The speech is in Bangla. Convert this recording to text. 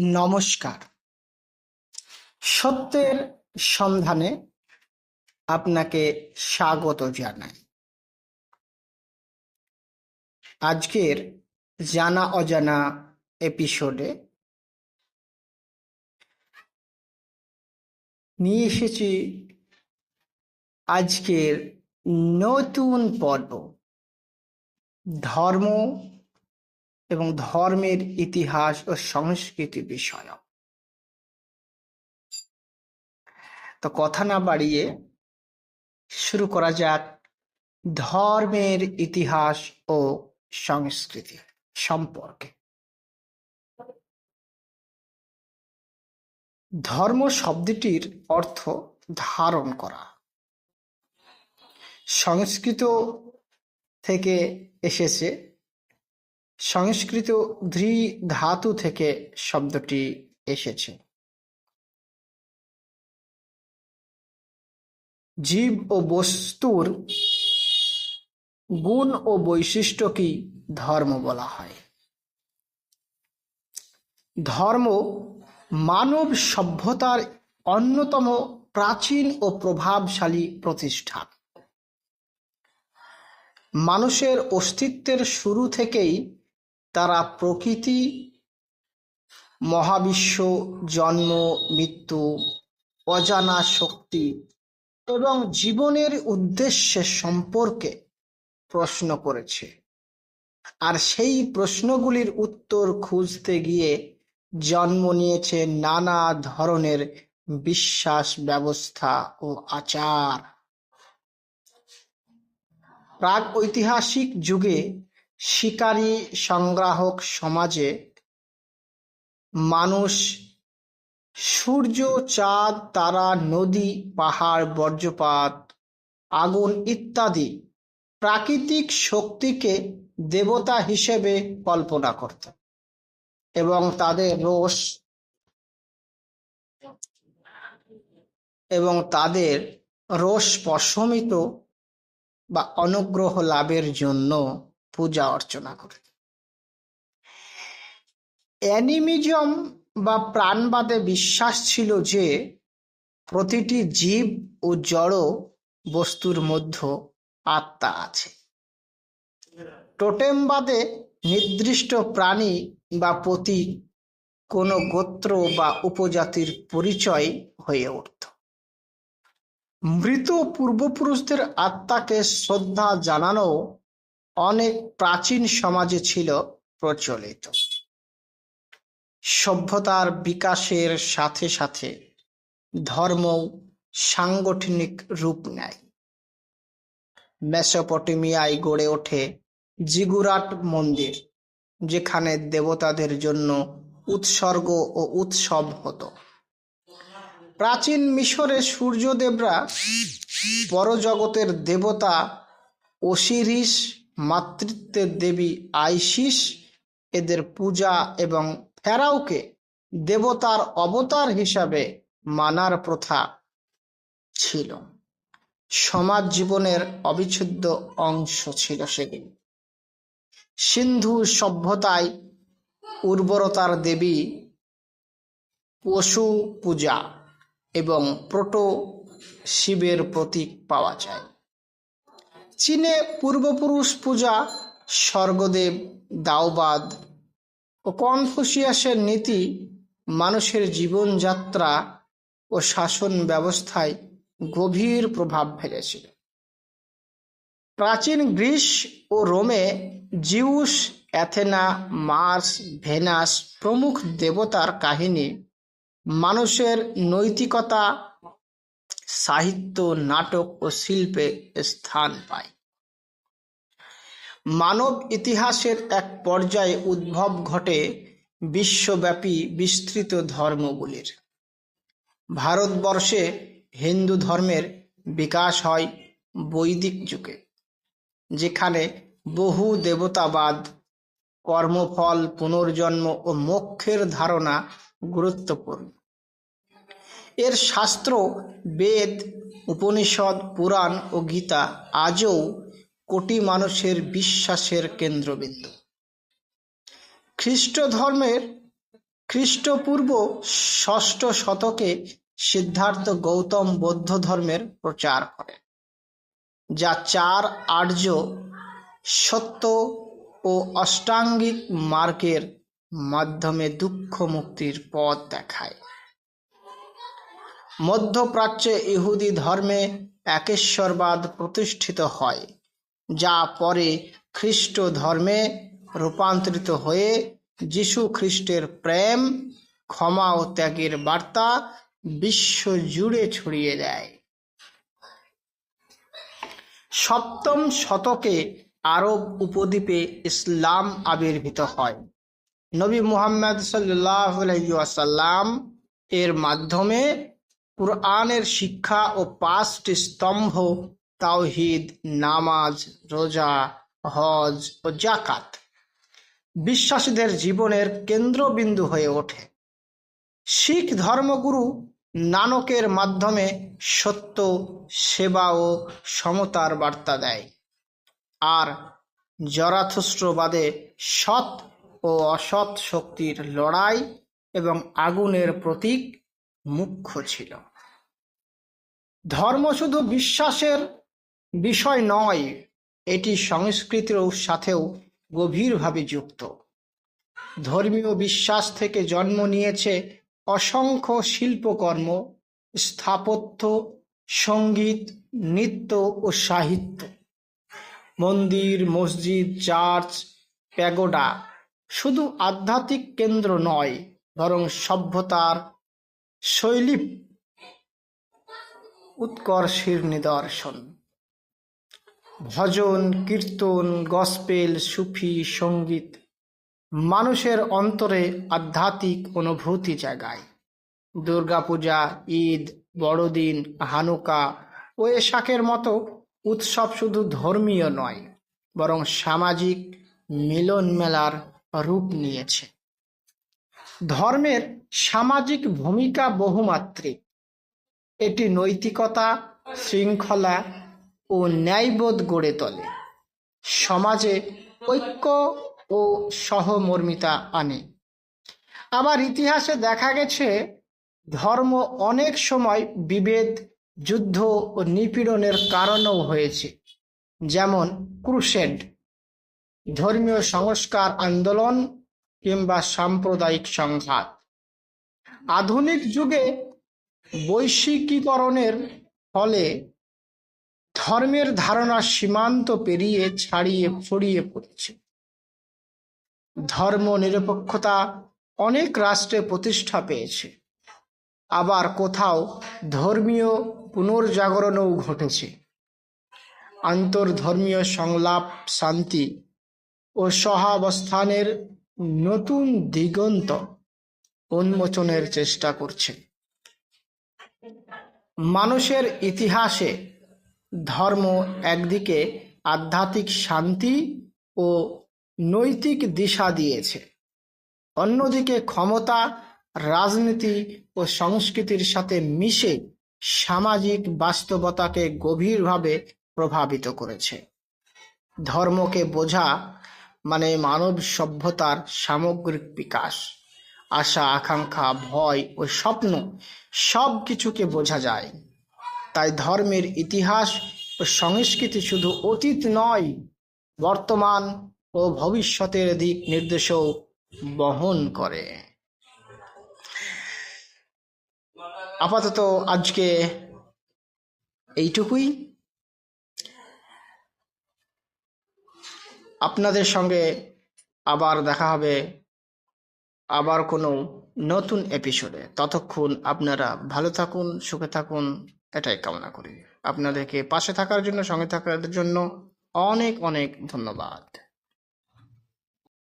নমস্কার। সত্যের সন্ধানে আপনাকে স্বাগত জানাই। আজকের জানা অজানা এপিসোডে নিয়ে এসেছি আজকের নতুন পর্ব, ধর্ম এবং ধর্মের ইতিহাস ও সংস্কৃতি বিষয়ক তো কথা না বাড়িয়ে শুরু করা যাক ধর্মের ইতিহাস ও সংস্কৃতি সম্পর্কে। ধর্ম শব্দটির অর্থ ধারণ করা। সংস্কৃত থেকে এসেছে সংস্কৃত ধৃ ধাতু থেকে শব্দটি এসেছে। জীব ও বস্তুর গুণ ও বৈশিষ্ট্যকেই ধর্ম বলা হয়। ধর্ম মানব সভ্যতার অন্যতম প্রাচীন ও প্রভাবশালী প্রতিষ্ঠান। মানুষের অস্তিত্বের শুরু থেকেই তারা প্রকৃতি মহাবিশ্ব, জন্ম, মৃত্যু, অজানা শক্তি এবং জীবনের উদ্দেশ্যে সম্পর্কে প্রশ্ন করেছে। আর সেই প্রশ্নগুলির উত্তর খুঁজতে গিয়ে জন্ম নিয়েছে নানা ধরনের বিশ্বাস ব্যবস্থা ও আচার। প্রাক ঐতিহাসিক যুগে শিকারী সংগ্রাহক সমাজে মানুষ সূর্য, চাঁদ, তারা, নদী, পাহাড়, বজ্রপাত, আগুন ইত্যাদি প্রাকৃতিক শক্তিকে দেবতা হিসেবে কল্পনা করত এবং তাদের রোষ এবং তাদের রোষ প্রশমিত বা অনুগ্রহ লাভের জন্য পূজা অর্চনা করে। অ্যানিমিজম বা প্রাণবাদে বিশ্বাস ছিল যে, প্রতিটি জীব ও জড় বস্তুর মধ্যে আত্মা আছে। টোটেমবাদে নির্দিষ্ট প্রাণী বা প্রতীক কোনো গোত্র বা উপজাতির পরিচয় হয়ে উঠত। মৃত পূর্বপুরুষদের আত্মাকে শ্রদ্ধা জানানো অনেক প্রাচীন সমাজে ছিল প্রচলিত। সভ্যতার বিকাশের সাথে সাথে ধর্ম সাংগঠনিক রূপ নেয়। মেসোপটেমিয়ায় গড়ে ওঠে জিগুরাট মন্দির, যেখানে দেবতাদের জন্য উৎসর্গ ও উৎসব হতো। প্রাচীন মিশরে সূর্যদেবরা পরজগতের দেবতা ওসিরিস মাতৃত্বের দেবী আইসিস এদের পূজা এবং ফেরাওকে দেবতার অবতার হিসাবে মানার প্রথা ছিল। সমাজ জীবনের অবিচ্ছেদ্য অংশ ছিল সেগুলি সিন্ধু সভ্যতায় উর্বরতার দেবী পশু পূজা এবং প্রোটো শিবের প্রতীক পাওয়া যায়। চীনে পূর্বপুরুষ পূজা স্বর্গদেব দাওবাদ ও কনফুসিয়াসের নীতি মানুষের জীবনযাত্রা ও শাসন ব্যবস্থায় গভীর প্রভাব ফেলেছিল। প্রাচীন গ্রিস ও রোমে জিউস, অ্যাথেনা, মার্স, ভেনাস প্রমুখ দেবতার কাহিনী মানুষের নৈতিকতা, সাহিত্য, নাটক ও শিল্পে স্থান পায়। মানব ইতিহাসের এক পর্যায়ে উদ্ভব ঘটে বিশ্বব্যাপী বিস্তৃত ধর্মগুলির। ভারতবর্ষে হিন্দু ধর্মের বিকাশ হয় বৈদিক যুগে, যেখানে বহু দেবতাবাদ, কর্মফল, পুনর্জন্ম ও মোক্ষের ধারণা গুরুত্বপূর্ণ। এর শাস্ত্র, বেদ, উপনিষদ, পুরাণ ও গীতা আজও কোটি মানুষের বিশ্বাসের কেন্দ্রবিন্দু। খ্রিস্ট ধর্মের খ্রিস্টপূর্ব ষষ্ঠ শতকে সিদ্ধার্থ গৌতম বৌদ্ধ ধর্মের প্রচার করেন যা চার আর্য সত্য ও অষ্টাঙ্গিক মার্গের মাধ্যমে দুঃখ মুক্তির পথ দেখায়। মধ্যপ্রাচ্যে ইহুদি ধর্মে একেশ্বরবাদ প্রতিষ্ঠিত হয়। যা পরে খ্রিস্ট ধর্মে রূপান্তরিত হয়ে যীশু খ্রিস্টের প্রেম, ক্ষমা ও ত্যাগের বার্তা বিশ্ব জুড়ে ছড়িয়ে দেয়। সপ্তম শতকে আরব উপদ্বীপে ইসলাম আবির্ভূত হয়। নবী মুহাম্মদ সাল্লাসাল্লাম এর মাধ্যমে কুরআনের শিক্ষা ও পাঁচটি স্তম্ভ তাওহিদ, নামাজ, রোজা, হজ ও জাকাত বিশ্বাসীদের জীবনের কেন্দ্রবিন্দু হয়ে ওঠে। শিখ ধর্মগুরু নানকের মাধ্যমে সত্য, সেবা ও সমতার বার্তা দেয়। আর জরাথুস্ট্রবাদে সৎ ও অসৎ শক্তির লড়াই এবং আগুনের প্রতীক মুখ্য ছিল। ধর্ম শুধু বিশ্বাসের বিষয় নয়, এটি সংস্কৃতির সাথেও গভীরভাবে যুক্ত। ধর্মীয় বিশ্বাস থেকে জন্ম নিয়েছে অসংখ্য শিল্পকর্ম, স্থাপত্য, সংগীত, নৃত্য ও সাহিত্য। মন্দির, মসজিদ, চার্চ, প্যাগোডা শুধু আধ্যাত্মিক কেন্দ্র নয়, বরং সভ্যতার শৈলী উৎকর্ষের নিদর্শন। ভজন, কীর্তন, গসপেল, সুফি, সংগীত মানুষের অন্তরে আধ্যাত্মিক অনুভূতি জাগায়। দুর্গাপূজা, ঈদ, বড়দিন, হানুকা ও এশাকের মতো উৎসব শুধু ধর্মীয় নয়, বরং সামাজিক মিলন মেলার রূপ নিয়েছে। ধর্মের সামাজিক ভূমিকা বহুমাত্রিক। এটি নৈতিকতা, শৃঙ্খলা ও ন্যায়বোধ গড়ে তোলে। সমাজে ঐক্য ও সহমর্মিতা আনে। আবার ইতিহাসে দেখা গেছে, ধর্ম অনেক সময় বিভেদ, যুদ্ধ ও নিপীড়নের কারণও হয়েছে। যেমন ক্রুশেড, ধর্মীয় সংস্কার আন্দোলন কিংবা সাম্প্রদায়িক সংঘাত। আধুনিক যুগে বৈশ্বিকীকরণের ফলে ধর্মের ধারণা সীমান্ত পেরিয়ে ছাড়িয়ে ছড়িয়ে পড়েছে। ধর্ম নিরপেক্ষতা অনেক রাষ্ট্রে প্রতিষ্ঠা পেয়েছে। আবার কোথাও ধর্মীয় পুনর্জাগরণও ঘটেছে। আন্তর্ধর্মীয় সংলাপ, শান্তি ও সহাবস্থানের নতুন দিগন্ত উন্মোচনের চেষ্টা করছে। মানুষের ইতিহাসে ধর্ম একদিকে আধ্যাত্মিক শান্তি ও নৈতিক দিশা দিয়েছে, অন্যদিকে ক্ষমতা, রাজনীতি ও সংস্কৃতির সাথে মিশে সামাজিক বাস্তবতাকে গভীরভাবে প্রভাবিত করেছে। ধর্মকে বোঝা মানে মানব সভ্যতার সামগ্রিক বিকাশ। আশা, আকাঙ্ক্ষা, ভয় ও স্বপ্ন সব কিছুকে বোঝা যায়। তাই ধর্মের ইতিহাস ও সংস্কৃতি শুধু অতীত নয়, বর্তমান ও ভবিষ্যতের দিক নির্দেশও বহন করে। আপাতত আজকে এইটুকুই। আপনাদের সঙ্গে আবার দেখা হবে আবার কোনো নতুন এপিসোডে। ততক্ষণ আপনারা ভালো থাকুন, সুখে থাকুন। এটাই কামনা করি। আপনাদেরকে পাশে থাকার জন্য সঙ্গে থাকার জন্য অনেক অনেক ধন্যবাদ।